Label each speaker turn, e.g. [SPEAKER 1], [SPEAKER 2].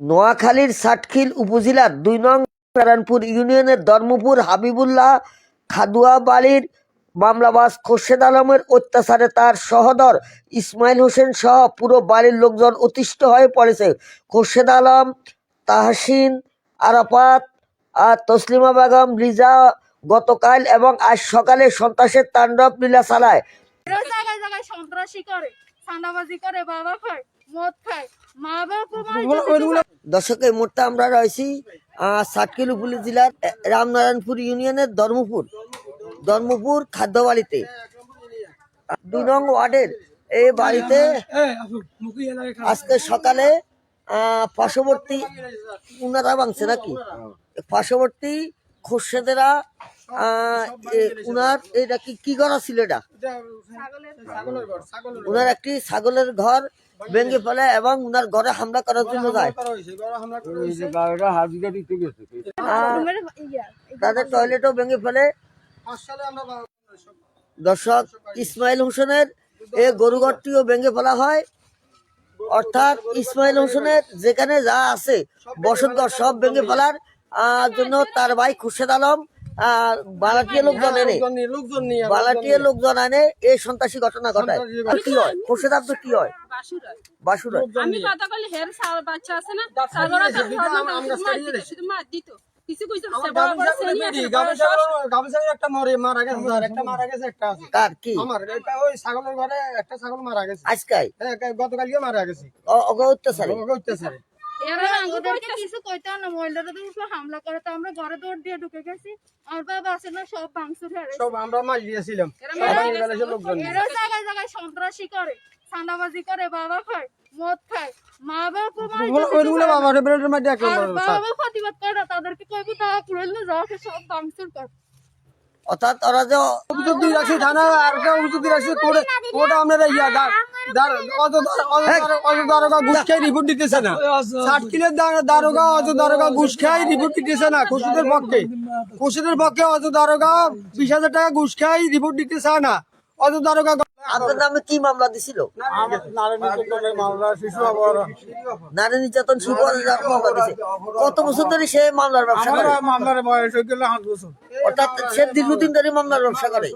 [SPEAKER 1] নোয়াখালীর সাতখিল উপজেলার দুই নং নারায়ণপুর ইউনিয়নের ধর্মপুর হাবিবুল্লাহ খাদুয়া বাড়ির মামলাবাজ খোরশেদ আলমের অত্যাচারে তার সহদর ইসমাইল হোসেন সহ পুরো বাড়ির লোকজন অতিষ্ঠ হয়ে পড়েছে। খোরশেদ আলম, তাহসিন, আরাফাত আর তসলিমা বেগম লিজা গতকাল এবং আজ সকালে সন্ত্রাসের তাণ্ডব লীলা চালায়
[SPEAKER 2] জায়গায় জায়গায় সন্ত্রাসী করে করে বাবা খায় মদ খায়। মা বাবা
[SPEAKER 1] দর্শক এই মুহূর্তে আমরা রয়েছি সাতকিল উপজেলার আহ, রামনারায়ণপুর ইউনিয়নের ধর্মপুর। ধর্মপুর খাদ্য খাদ্যবাড়িতে। দুই নং ওয়ার্ডের এই বাড়িতে আজকে সকালে পার্শ্ববর্তী উনারা ভাঙছে নাকি? পার্শ্ববর্তী খোরশেদেরা উনার এটা কি কি করা ছিল এটা? উনার একটি ছাগলের ঘর ভেঙে ফেলে এবং উনার ঘরে হামলা করার জন্য যায়। আহ, তাদের টয়লেটও ভেঙে ফেলে। দর্শক ইসমাইল হোসেনের এই গরুঘরটিও ভেঙে ফেলা হয়। অর্থাৎ ইসমাইল হোসেনের যেখানে যা আছে বসতঘর সব ভেঙে ফেলার আহ, জন্য তার ভাই খুরশেদ আলম বালাটিয়া লোকজন এনে
[SPEAKER 3] লোকজন নিয়ে
[SPEAKER 1] বালাটিয়া লোকজন এনে এই সন্ত্রাসী ঘটনা ঘটায়। আর কি হয়? খুরশেদ হয়? বাসুর
[SPEAKER 2] আমি কথা বলি হের বাচ্চা আছে না?
[SPEAKER 3] দাঁত হ্যাঁ,
[SPEAKER 1] অত্যাচারে
[SPEAKER 3] ওকে অত্যাচারে।
[SPEAKER 2] এরা আমাদেরকে কিছু কইতে না। মহিলাদের উপর হামলা করে তো আমরা ঘরে দৌড় দিয়ে ঢুকে গেছি। আর বাবা আছে না সব ভাঙচুর
[SPEAKER 3] সব আমরা মাল দিয়েছিলাম।
[SPEAKER 2] এরা
[SPEAKER 3] সব
[SPEAKER 2] মারা
[SPEAKER 3] ভাঙে
[SPEAKER 2] গেছে।
[SPEAKER 3] ফেলেছে লোকজন নিয়ে।
[SPEAKER 2] এরা জায়গায় জায়গায় সন্ত্রাসী করে সান্দাবাজি করে বাবা খায় মদ খায়। মা বাবা প্রতিবাদ করে না, তাদেরকে কইবো তা যাওয়াকে সব ভাঙচুর করে।
[SPEAKER 1] অর্থাৎ ওরা যে
[SPEAKER 3] অভিযোগ দিয়ে রাখছি থানা আর একটা অভিযোগ দিয়ে রাখছি কোর্টে কোর্টে আপনারা ইয়া দা- দার- অত দার- অত দার- অত দারোগা ঘুষ খাই রিপোর্ট দিতেছে না। ষাট কিলোর দারোগা অত দারোগা ঘুষ খাই রিপোর্ট দিতেছে না খুশিদের পক্ষে। খুশিদের পক্ষে অত দারোগা বিশ হাজার টাকা ঘুষ খাই রিপোর্ট দিতে চায় না। অত দারোগা
[SPEAKER 1] আপনার নামে কি মামলা দিছিল? নারী নির্যাতন শিশু মামলা দিছে। কত বছর ধরে সে মামলার ব্যবসা করে?
[SPEAKER 3] মামলার বয়স হয়ে গেল আট বছর।
[SPEAKER 1] অর্থাৎ সে দীর্ঘদিন ধরে মামলার ব্যবসা করে।